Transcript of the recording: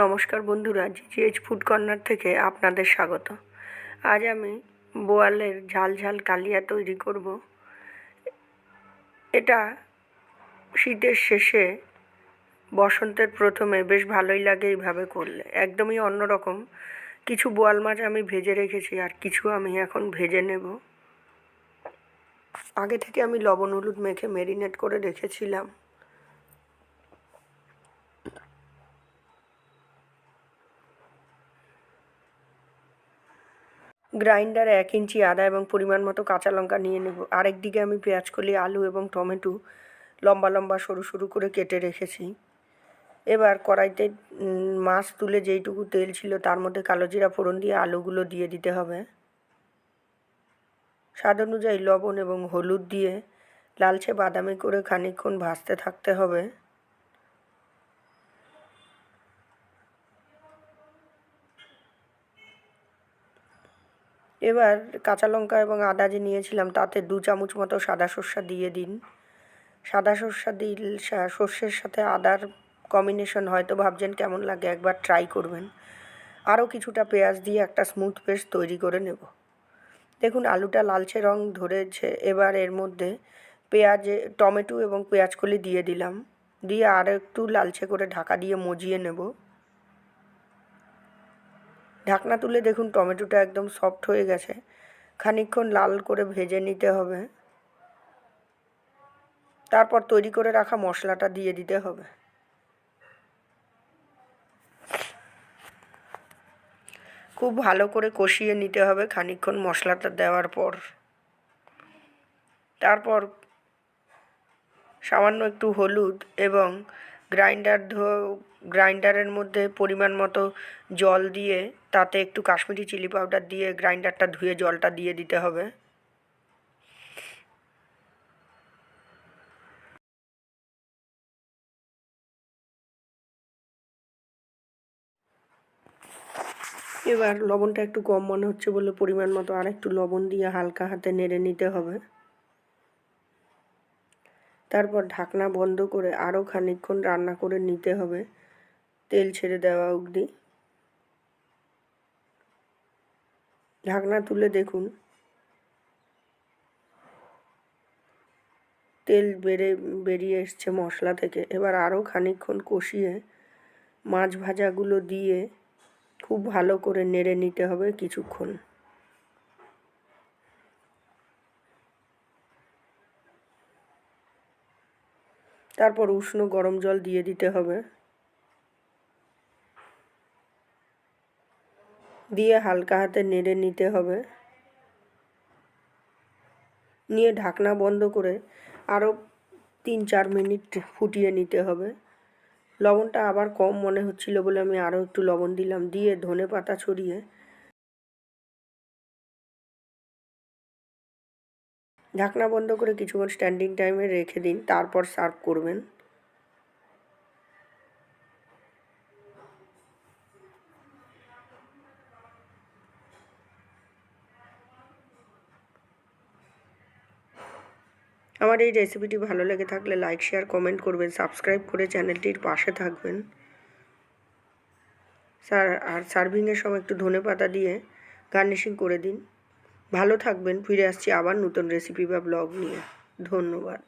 নমস্কার বন্ধুরা জিজিএইচ food corner থেকে আপনাদের স্বাগত। আজ আমি বোয়ালের ঝাল ঝাল কালিয়া তৈরি করব। এটা শীতের শেষে, বসন্তের প্রথমে বেশ ভালোই লাগে এইভাবে করলে। একদমই অন্যরকম। কিছু বোয়াল মাছ আমি ভেজে রেখেছি আর কিছু আমি এখন ভেজে নেব। আগে থেকে আমি লবণ, হলুদ মেখে মেরিনেট করে রেখেছিলাম। গ্রাইন্ডারে এক ইঞ্চি আদা এবং পরিমাণ মতো কাঁচা লঙ্কা নিয়ে নেব। আরেক দিকে আমি পেঁয়াজ কলি, আলু এবং টমেটো লম্বা লম্বা সরু সরু করে কেটে রেখেছি। এবার কড়াইতে মাছ তুলে যেইটুকু তেল ছিল তার মধ্যে কালো জিরা ফোড়ন দিয়ে আলুগুলো দিয়ে দিতে হবে। স্বাদ অনুযায়ী লবণ এবং হলুদ দিয়ে লালচে বাদামি করে খানিকক্ষণ ভাজতে থাকতে হবে। এবার কাঁচা লঙ্কা এবং আদা যে নিয়েছিলাম, তাতে দু চামচ মতো সাদা সর্ষা দিয়ে দিন। সাদা সর্ষা দিল সর্ষের সাথে আদার কম্বিনেশন হয়তো ভাবছেন কেমন লাগে, একবার ট্রাই করবেন। আরও কিছুটা পেঁয়াজ দিয়ে একটা স্মুথ পেস্ট তৈরি করে নেব। দেখুন, আলুটা লালচে রং ধরেছে, এবার এর মধ্যে পেঁয়াজ, টমেটো এবং পেঁয়াজকলি দিয়ে দিলাম। দিয়ে আর একটু লালচে করে ঢাকা দিয়ে মজিয়ে নেব। ঢাকনা তুলে দেখুন টমেটোটা একদম সফট হয়ে গেছে। খানিকক্ষণ লাল করে ভেজে নিতে হবে। তারপর তৈরি করে রাখা মশলাটা দিয়ে দিতে হবে। খুব ভালো করে কষিয়ে নিতে হবে খানিকক্ষণ মশলাটা দেওয়ার পর। তারপর সামান্য একটু হলুদ এবং গ্রাইন্ডার ধো গ্রাইন্ডারের মধ্যে পরিমাণ মতো জল দিয়ে তাতে একটু কাশ্মীরি চিলি পাউডার দিয়ে গ্রাইন্ডারটা ধুয়ে জলটা দিয়ে দিতে হবে। এবার লবণটা একটু কম মনে হচ্ছে বলে পরিমাণ মতো আর একটু লবণ দিয়ে হালকা হাতে নেড়ে নিতে হবে। তারপর ঢাকনা বন্ধ করে আরও খানিকক্ষণ রান্না করে নিতে হবে। তেল ছেড়ে দেওয়া অবধি। ঢাকনা তুলে দেখুন। তেল বেড়ে, বেরিয়ে এসছে মশলা থেকে। এবার আরও খানিকক্ষণ কষিয়ে মাছ ভাজাগুলো দিয়ে খুব ভালো করে নেড়ে নিতে হবে কিছুক্ষণ। তারপর উষ্ণ গরম জল দিয়ে দিতে হবে। দিয়ে হালকা হাতে নেড়ে নিতে হবে। নিয়ে ঢাকনা বন্ধ করে আরও তিন চার মিনিট ফুটিয়ে নিতে হবে। লবণটা আবার কম মনে হচ্ছিল বলে আমি আরও একটু লবণ দিলাম। দিয়ে ধনে পাতা ছড়িয়ে ঢাকনা বন্ধ করে কিছুক্ষণ স্ট্যান্ডিং টাইমে রেখে দিন, তারপর সার্ভ করবেন। আমার এই রেসিপিটি ভালো লেগে থাকলে লাইক শেয়ার কমেন্ট করবেন সাবস্ক্রাইব করে চ্যানেলটির পাশে থাকবেন। আর সার্ভিংয়ের সময় একটু ধনে পাতা দিয়ে গার্নিশিং করে দিন। ভালো থাকবেন ফিরে আসছি আবার নতুন রেসিপি বা ব্লগ নিয়ে। ধন্যবাদ।